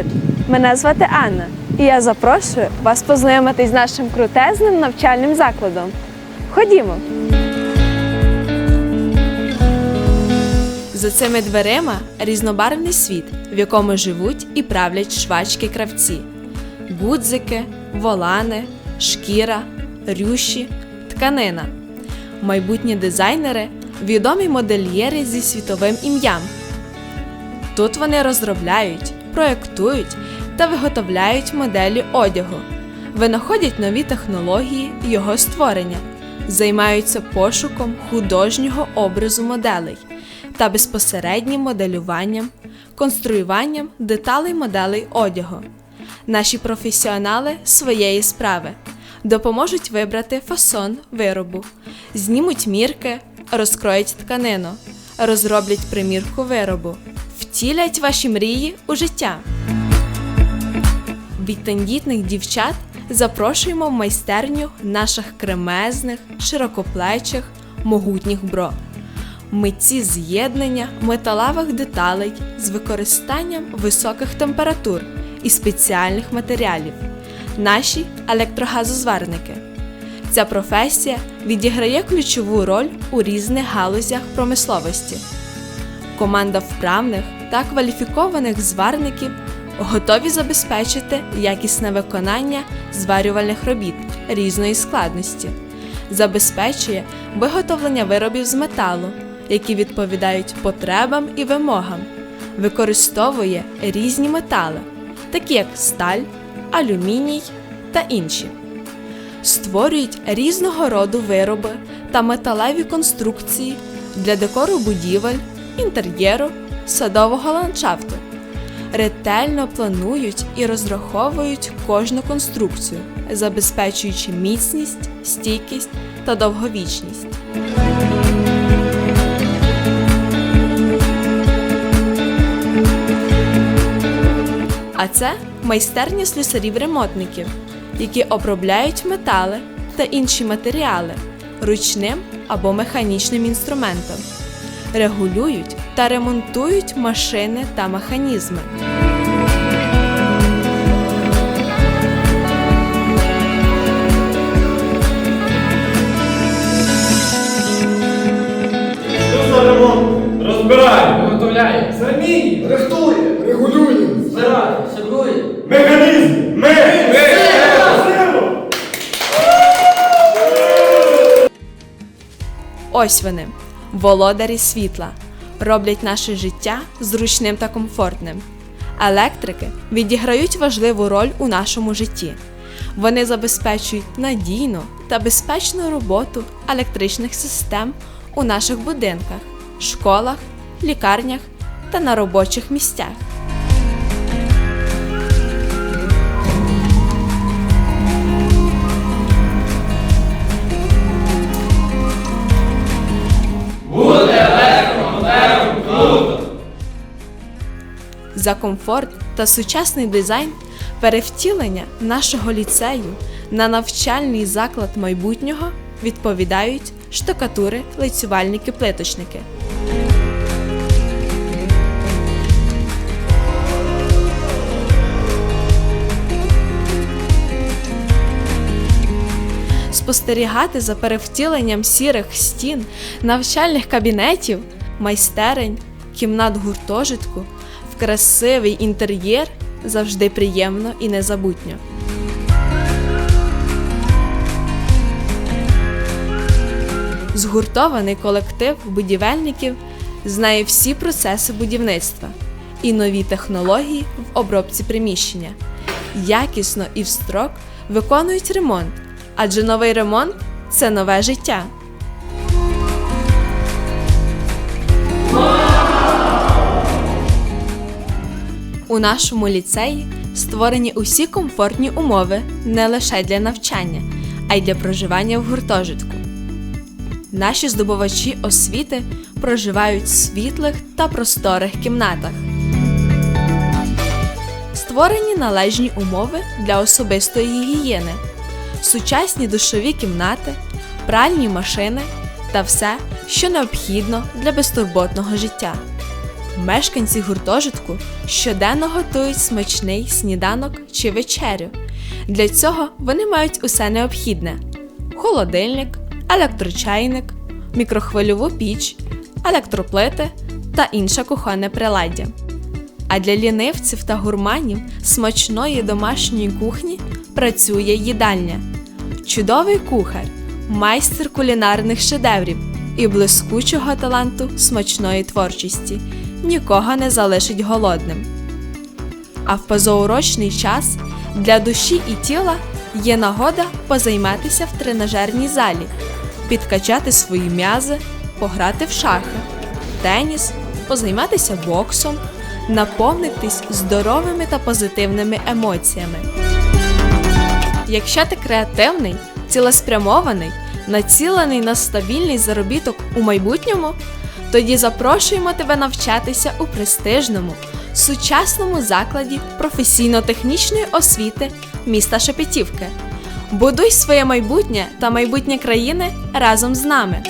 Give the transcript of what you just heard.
Привіт! Мене звати Анна, і я запрошую вас познайомитись з нашим крутезним навчальним закладом. Ходімо! За цими дверима різнобарвний світ, в якому живуть і правлять швачки-кравці, гудзики, волани, шкіра, рюші, тканина. Майбутні дизайнери відомі модельєри зі світовим ім'ям. Тут вони розробляють, проєктують та виготовляють моделі одягу, винаходять нові технології його створення, займаються пошуком художнього образу моделей та безпосереднім моделюванням, конструюванням деталей моделей одягу. Наші професіонали своєї справи. Допоможуть вибрати фасон виробу, знімуть мірки, розкроють тканину, розроблять примірку виробу, втілять ваші мрії у життя. Від тендітних дівчат запрошуємо в майстерню наших кремезних, широкоплечих, могутніх бро. Митці з'єднання металевих деталей з використанням високих температур і спеціальних матеріалів, наші електрогазозварники. Ця професія відіграє ключову роль у різних галузях промисловості. Команда вправних та кваліфікованих зварників готові забезпечити якісне виконання зварювальних робіт різної складності, забезпечує виготовлення виробів з металу, які відповідають потребам і вимогам, використовує різні метали, такі як сталь, алюміній та інші. Створюють різного роду вироби та металеві конструкції для декору будівель, інтер'єру, садового ландшафту. Ретельно планують і розраховують кожну конструкцію, забезпечуючи міцність, стійкість та довговічність. А це майстерня слюсарів-ремонтників, які обробляють метали та інші матеріали ручним або механічним інструментом, регулюють та ремонтують машини та механізми. Розбирай! Виготовляє. Самі! Рихтує, регулює. Збирає. Шабрує. Механізм! Ми! Ми! Ось вони, володарі світла, роблять наше життя зручним та комфортним. Електрики відіграють важливу роль у нашому житті. Вони забезпечують надійну та безпечну роботу електричних систем у наших будинках, школах, лікарнях та на робочих місцях. За комфорт та сучасний дизайн перевтілення нашого ліцею на навчальний заклад майбутнього відповідають штукатури, лицювальники, плиточники. Спостерігати за перевтіленням сірих стін, навчальних кабінетів, майстерень, кімнат гуртожитку красивий інтер'єр завжди приємно і незабутньо. Згуртований колектив будівельників знає всі процеси будівництва і нові технології в обробці приміщення. Якісно і в строк виконують ремонт, адже новий ремонт це нове життя. У нашому ліцеї створені усі комфортні умови не лише для навчання, а й для проживання в гуртожитку. Наші здобувачі освіти проживають в світлих та просторих кімнатах. Створені належні умови для особистої гігієни, сучасні душові кімнати, пральні машини та все, що необхідно для безтурботного життя. Мешканці гуртожитку щоденно готують смачний сніданок чи вечерю. Для цього вони мають усе необхідне: холодильник, електрочайник, мікрохвильову піч, електроплити та інше кухонне приладдя. А для лінивців та гурманів смачної домашньої кухні працює їдальня. Чудовий кухар, майстер кулінарних шедеврів і блискучого таланту смачної творчості нікого не залишить голодним. А в позаурочний час для душі і тіла є нагода позайматися в тренажерній залі, підкачати свої м'язи, пограти в шахи, теніс, позайматися боксом, наповнитись здоровими та позитивними емоціями. Якщо ти креативний, цілеспрямований, націлений на стабільний заробіток у майбутньому, тоді запрошуємо тебе навчатися у престижному, сучасному закладі професійно-технічної освіти міста Шепетівки. Будуй своє майбутнє та майбутнє країни разом з нами.